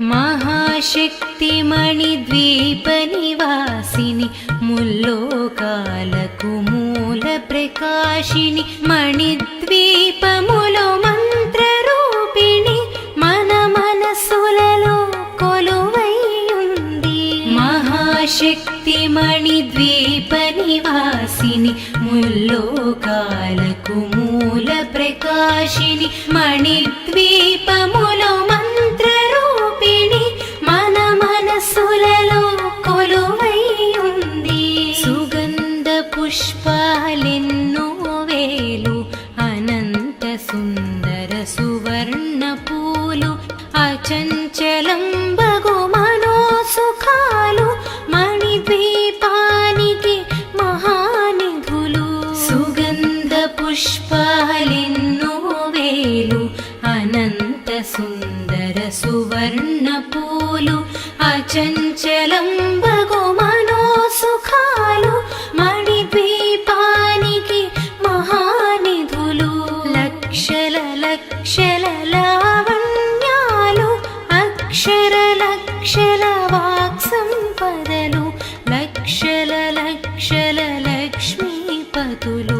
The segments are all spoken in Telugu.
మహాశక్తిమణిద్వీపనివాసిని ముల్లోకాలకు మూల ప్రకాశిని మణిద్వీపములో మంత్రరూపిణి మన మనస్సులలో కొలువై ఉంది మనసులలో కొలువైయుంది మహాశక్తిమణిద్వీపనివాసిని ముల్లోకాలకు మూల పుష్పాలెన్నో వేలు అనంత సుందర సువర్ణ పూలు అచంచలం బగు మనో సుఖాలు మణిద్వీపానికి మహానిధులు లక్షల లక్షల లావణ్యాలు అక్షర లక్షల వాక్ సంపదలు లక్షల లక్షల లక్ష్మీపతులు.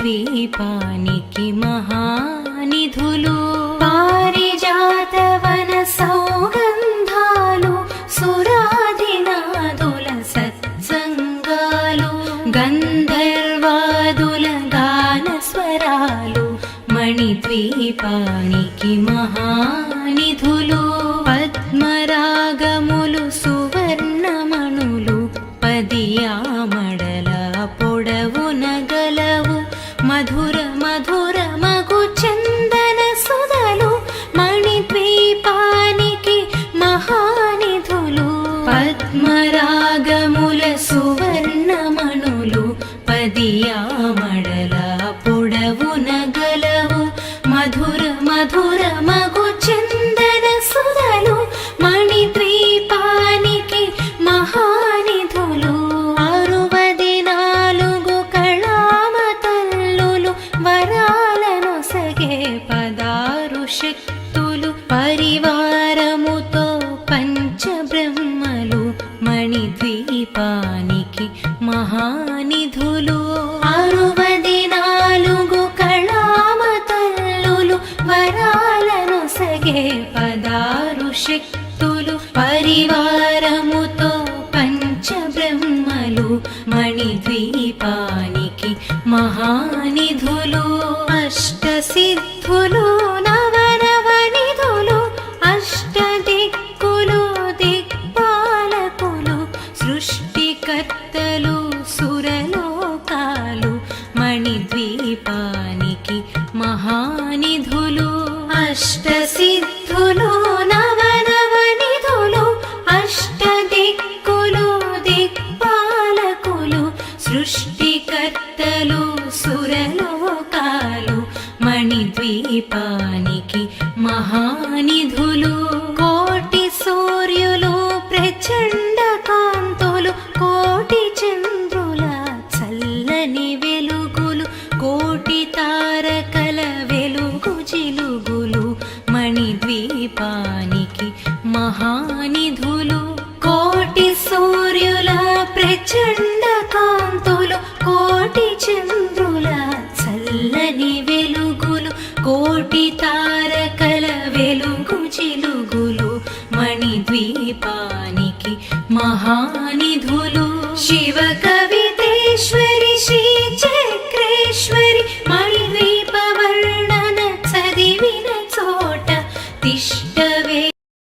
ద్వీపానికి మహానిధులు. పారిజాతవన సౌగంధాలు సురాదినాదుల సత్సంగాలు గంధర్వాదుల గాన స్వరాలు మణిద్వీపానికి మహానిధులు. పద్మరాగములు సువర్ణమణులు పదియామడ శక్తులు పరివారముతో పంచబ్రహ్మలు మణిద్వీపానికి మహానిధులు. అరువది నాలుగు కళామతల్లులు వరాలను సగే పదారు శక్తులు పరివారముతో పంచబ్రహ్మలు మణిద్వీపానికి మహానిధులు. అష్టసిద్ధులు అష్టసిద్ధులు నవనవనిధులు అష్ట దిక్కులు దిక్పాలకులు సృష్టికర్తలు సురలోకాలు మణిద్వీపానికి మహానిధులు కోటి సూర్యులు ప్రచండ కాంతులు కోటి చంద్రుల చల్లని వెలుగులు కోటి తారక ప్రచండ కాంతులు కోటి చంద్రుల చల్లని వెలుగులు కోటి తారకల వెలుగు చిలుగులు మణిద్వీపానికి మహానిధులు. శివక